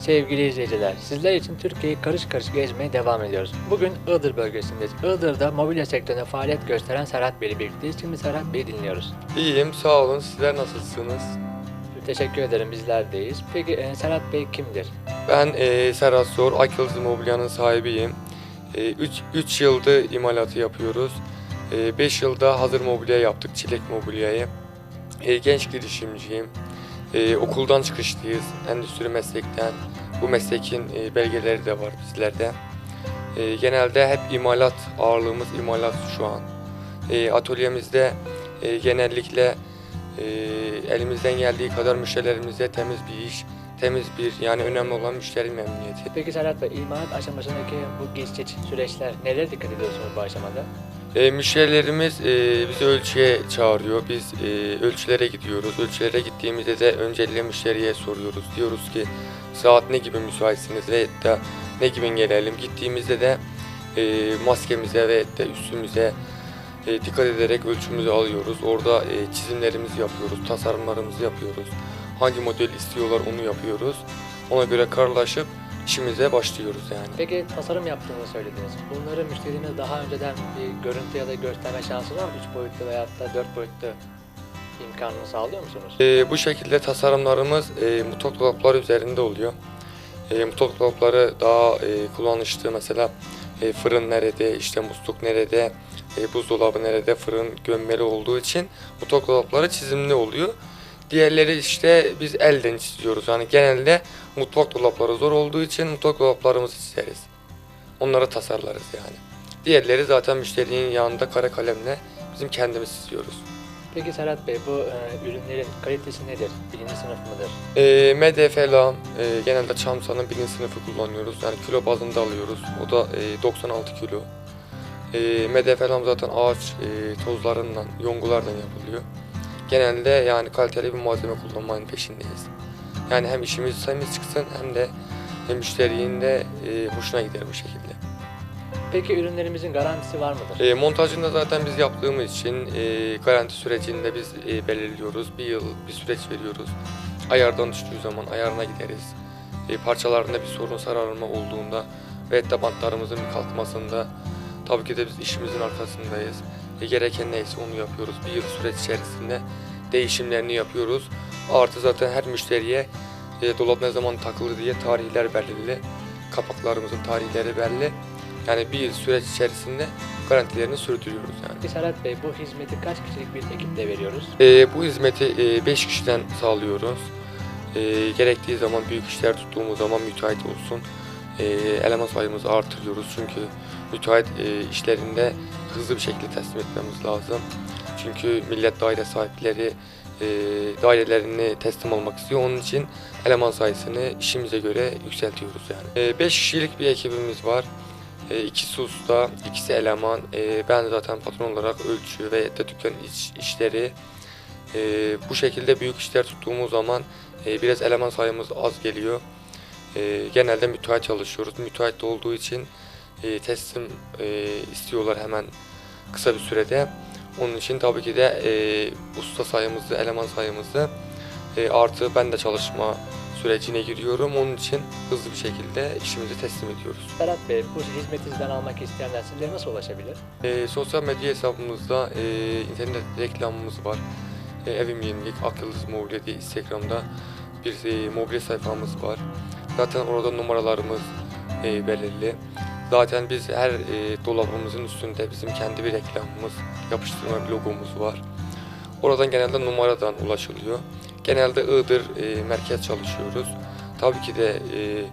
Sevgili izleyiciler, sizler için Türkiye'yi karış karış gezmeye devam ediyoruz. Bugün Iğdır bölgesindeyiz. Iğdır'da mobilya sektöründe faaliyet gösteren Serhat Bey'le birlikteyiz. Şimdi Serhat Bey'i dinliyoruz. İyiyim, sağ olun. Sizler nasılsınız? Teşekkür ederim, bizlerdeyiz. Peki e, Serhat Bey kimdir? Ben e, Serhat Zor, Akyıldız Mobilya'nın sahibiyim. 3 yıldır imalatı yapıyoruz. 5 yılda hazır mobilya yaptık, çilek mobilyayı. E, genç girişimciyim. E, okuldan çıkışlıyız, endüstri meslekten. Bu meslekin e, belgeleri de var bizlerde. E, genelde hep imalat, ağırlığımız imalat şu an. E, atölyemizde e, genellikle e, elimizden geldiği kadar müşterilerimize temiz bir iş, temiz bir yani önemli olan müşteri memnuniyeti. Peki Serhat Bey, imalat aşamasındaki bu geçiş süreçler nelere dikkat ediyorsunuz bu aşamada? E, müşterilerimiz e, bizi ölçüye çağırıyor. Biz e, ölçülere gidiyoruz. Ölçülere gittiğimizde de öncelikle müşteriye soruyoruz. Diyoruz ki saat ne gibi müsaitsiniz ve da ne gibi gelelim. Gittiğimizde de e, maskemize ve de üstümüze e, dikkat ederek ölçümüzü alıyoruz. Orada e, çizimlerimizi yapıyoruz, tasarımlarımızı yapıyoruz. Hangi model istiyorlar onu yapıyoruz. Ona göre kararlaşıp işimize başlıyoruz yani. Peki tasarım yaptığını söylediniz. Bunları müşteriniz daha önceden bir görüntü ya da gösterme şansı var mı? 3 boyutlu veya da 4 boyutlu imkanını sağlıyor musunuz? E, bu şekilde tasarımlarımız e, mutfak dolapları üzerinde oluyor. E, mutfak dolapları daha e, kullanışlı mesela e, fırın nerede, işte musluk nerede, e, buzdolabı nerede, fırın gömmeli olduğu için mutfak dolapları çizimli oluyor. Diğerleri işte biz elden çiziyoruz. Yani genelde mutfak dolapları zor olduğu için mutfak dolaplarımızı çizeriz. Onları tasarlarız yani. Diğerleri zaten müşterinin yanında kara kalemle bizim kendimiz çiziyoruz. Peki Serhat Bey, bu e, ürünlerin kalitesi nedir? Birinci sınıf mıdır? E, MDF lam, e, genelde Çamsa'nın birinci sınıfı kullanıyoruz. Yani kilo bazında alıyoruz. O da e, 96 kilo. E, MDF lam zaten ağaç e, tozlarından, yongulardan yapılıyor. Genelde yani kaliteli bir malzeme kullanmanın peşindeyiz. Yani hem işimiz temiz çıksın hem de hem müşterinin de e, hoşuna gider bu şekilde. Peki ürünlerimizin garantisi var mıdır? E, montajını da zaten biz yaptığımız için e, garanti sürecini de biz e, belirliyoruz. Bir yıl bir süreç veriyoruz. Ayardan düştüğü zaman ayarına gideriz. E, parçalarında bir sorun sararma olduğunda ve de bantlarımızın bir kalkmasında tabii ki de biz işimizin arkasındayız. E, gereken neyse onu yapıyoruz. Bir yıl süreç içerisinde değişimlerini yapıyoruz. Artı zaten her müşteriye e, dolap ne zaman takılır diye tarihler belirli. Kapaklarımızın tarihleri belli. Yani bir yıl süreç içerisinde garantilerini sürdürüyoruz yani. Serhat Bey, bu hizmeti kaç kişilik bir ekiple veriyoruz? Ee, bu hizmeti 5 kişiden sağlıyoruz. Ee, gerektiği zaman büyük işler tuttuğumuz zaman müteahhit olsun. Ee, eleman sayımızı artırıyoruz çünkü müteahhit e, işlerinde hızlı bir şekilde teslim etmemiz lazım. Çünkü millet daire sahipleri e, dairelerini teslim almak istiyor. Onun için eleman sayısını işimize göre yükseltiyoruz yani. 5 kişilik bir ekibimiz var. E, ikisi usta, ikisi eleman. E, ben zaten patron olarak ölçü ve de dükkan iç işleri. E, bu şekilde büyük işler tuttuğumuz zaman e, biraz eleman sayımız az geliyor. E, genelde müteahhit çalışıyoruz. Müteahhit olduğu için e, teslim e, istiyorlar hemen kısa bir sürede. Onun için tabii ki de e, usta sayımızı, eleman sayımızı e, artı ben de çalışma sürecine giriyorum. Onun için hızlı bir şekilde işimizi teslim ediyoruz. Serhat Bey, bu hizmeti sizden almak isteyenler sizlere nasıl ulaşabilir? E, sosyal medya hesabımızda e, internet reklamımız var. E, Evim Yenilik, Akıldız Mobilya diye Instagram'da bir e, mobilya sayfamız var. Zaten orada numaralarımız e, belirli. Zaten biz her e, dolabımızın üstünde bizim kendi bir reklamımız, yapıştırma bir logomuz var. Oradan genelde numaradan ulaşılıyor. Genelde Iğdır e, merkez çalışıyoruz. Tabii ki de e,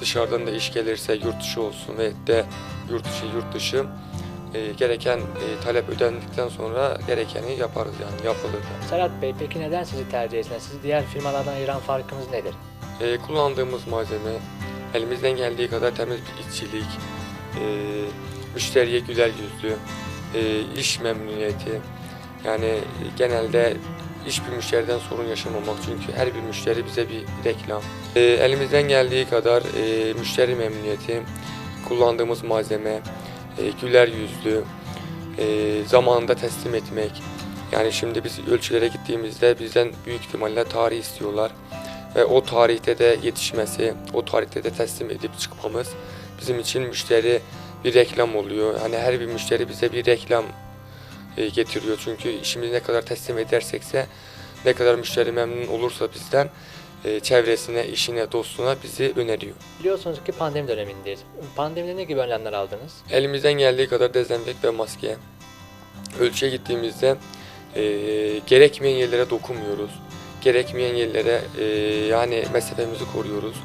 dışarıdan da iş gelirse yurt dışı olsun ve de yurt dışı yurt dışı e, gereken e, talep ödendikten sonra gerekeni yaparız yani yapılır. Serhat Bey, peki neden sizi tercih etsinler? Sizi diğer firmalardan ayıran farkınız nedir? E, kullandığımız malzeme elimizden geldiği kadar temiz bir işçilik, e, müşteriye güler yüzlü, e, iş memnuniyeti. Yani e, genelde hiçbir müşteriden sorun yaşamamak çünkü her bir müşteri bize bir reklam. E, elimizden geldiği kadar e, müşteri memnuniyeti, kullandığımız malzeme, e, güler yüzlü, e, zamanında teslim etmek. Yani şimdi biz ölçülere gittiğimizde bizden büyük ihtimalle tarih istiyorlar. Ve o tarihte de yetişmesi, o tarihte de teslim edip çıkmamız bizim için müşteri bir reklam oluyor. Hani her bir müşteri bize bir reklam e, getiriyor. Çünkü işimizi ne kadar teslim edersekse, ne kadar müşteri memnun olursa bizden e, çevresine, işine, dostuna bizi öneriyor. Biliyorsunuz ki pandemi dönemindeyiz. Pandemide ne gibi önlemler aldınız? Elimizden geldiği kadar dezenfekt ve maske. Ölçüye gittiğimizde e, gerekmeyen yerlere dokunmuyoruz. Gerekmeyen yerlere e, yani mesafemizi koruyoruz.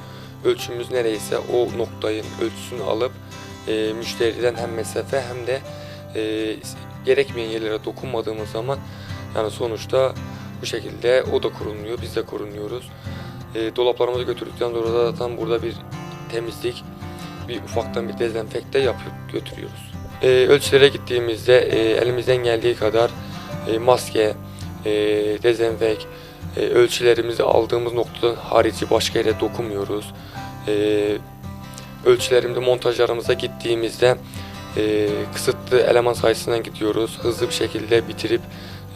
Ölçümüz nereyse o noktayın ölçüsünü alıp e, müşteriden hem mesafe hem de e, gerekmeyen yerlere dokunmadığımız zaman yani sonuçta bu şekilde o da korunmuyor, biz de korunuyoruz. E, dolaplarımızı götürdükten sonra zaten burada bir temizlik, bir ufaktan bir dezenfekte yapıp götürüyoruz. E, ölçülere gittiğimizde e, elimizden geldiği kadar e, maske, e, dezenfek, e, ölçülerimizi aldığımız noktadan harici başka yere dokunmuyoruz. E, ölçülerimde montajlarımıza gittiğimizde e, kısıtlı eleman sayısından gidiyoruz. Hızlı bir şekilde bitirip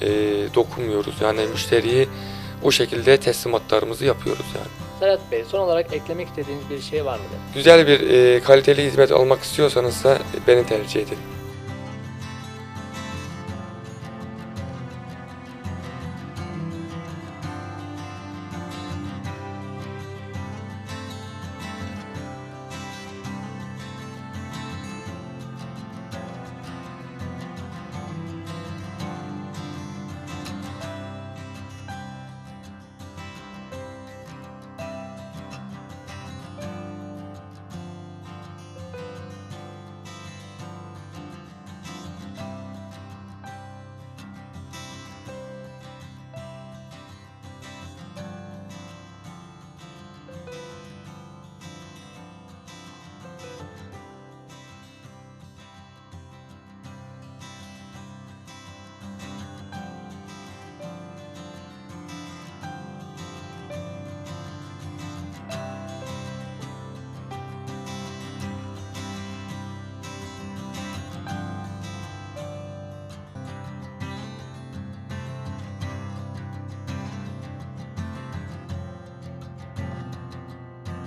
e, dokunmuyoruz. Yani müşteriyi o şekilde teslimatlarımızı yapıyoruz yani. Serhat Bey son olarak eklemek istediğiniz bir şey var mıdır? Güzel bir e, kaliteli hizmet almak istiyorsanız da beni tercih edin.